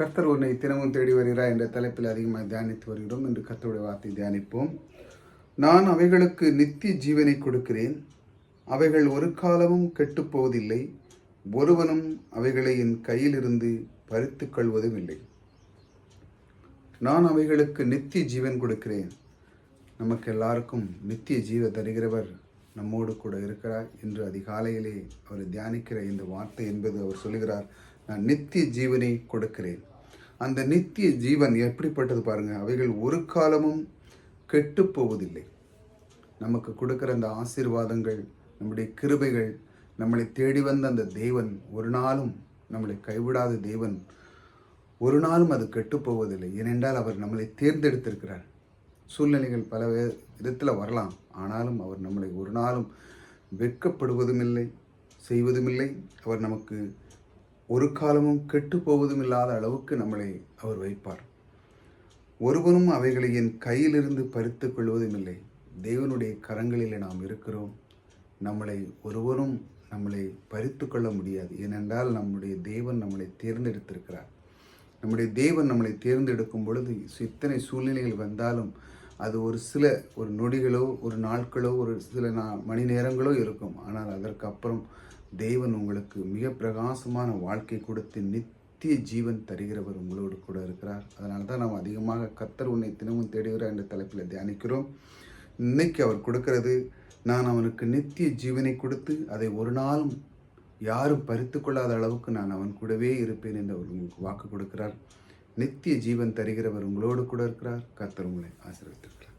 கர்த்தர் உன்னை தினமும் தேடி வருகிறார் என்ற தலைப்பில் அதிகமாக தியானித்து வருகிறோம். என்று கர்த்தருடைய வார்த்தை தியானிப்போம். நான் அவைகளுக்கு நித்திய ஜீவனை கொடுக்கிறேன். அவைகள் ஒரு காலமும் கெட்டுப் போவதில்லை. ஒருவனும் அவைகளை என் கையிலிருந்து பறித்து கொள்வதும் இல்லை நான் அவைகளுக்கு நித்திய ஜீவன் கொடுக்கிறேன். நமக்கு எல்லாருக்கும் நித்திய ஜீவ தருகிறவர் நம்மோடு கூட இருக்கிறார் என்று அதிகாலையிலே அவர் தியானிக்கிற இந்த வார்த்தை என்பது அவர் சொல்லுகிறார். நான் நித்திய ஜீவனை கொடுக்கிறேன். அந்த நித்திய ஜீவன் எப்படிப்பட்டது பாருங்கள் அவைகள் ஒரு காலமும் கெட்டு போவதில்லை. நமக்கு கொடுக்குற அந்த ஆசீர்வாதங்கள் நம்முடைய கிருபைகள் நம்மளை தேடி வந்த அந்த தேவன் ஒரு நாளும் நம்மளை கைவிடாத தேவன் ஒரு நாளும் அது கெட்டுப்போவதில்லை ஏனென்றால் அவர் நம்மளை தேர்ந்தெடுத்திருக்கிறார். சூழ்நிலைகள் பல விதத்தில் வரலாம். ஆனாலும் அவர் நம்மளை ஒரு நாளும் வெட்கப்படுவதும் இல்லை செய்வதுமில்லை. அவர் நமக்கு ஒரு காலமும் கெட்டு போவதும் இல்லாத அளவுக்கு நம்மளை அவர் வைப்பார். ஒருவனும் அவைகளை என் கையிலிருந்து பறித்து கொள்வதும் இல்லை தேவனுடைய கரங்களில் நாம் இருக்கிறோம். நம்மளை ஒருவரும் நம்மளை பறித்து கொள்ள முடியாது. ஏனென்றால் நம்முடைய தேவன் நம்மளை தேர்ந்தெடுத்திருக்கிறார். நம்முடைய தேவன் நம்மளை தேர்ந்தெடுக்கும் பொழுது இத்தனை சூழ்நிலைகள் வந்தாலும் அது ஒரு சில ஒரு நொடிகளோ ஒரு நாட்களோ ஒரு சில நா மணி நேரங்களோ இருக்கும். ஆனால் அதற்கு அப்புறம் தேவன் உங்களுக்கு மிக பிரகாசமான வாழ்க்கை கொடுத்து நித்திய ஜீவன் தருகிறவர் உங்களோடு கூட இருக்கிறார். அதனால தான் நாம் அதிகமாக கத்தர் உன்னை தினமும் தேடுகிறார் என்ற தலைப்பில் தியானிக்கிறோம். இன்னைக்கு அவர் கொடுக்கிறது நான் அவனுக்கு நித்திய ஜீவனை கொடுத்து அதை ஒரு நாளும் யாரும் பறித்து கொள்ளாத அளவுக்கு நான் அவன் கூடவே இருப்பேன் என்று அவர் உங்களுக்கு வாக்கு கொடுக்கிறார். நித்திய ஜீவன் தருகிறவர் உங்களோடு கூட இருக்கிறார். கர்த்தர் உங்களை ஆசீர்வதித்தார்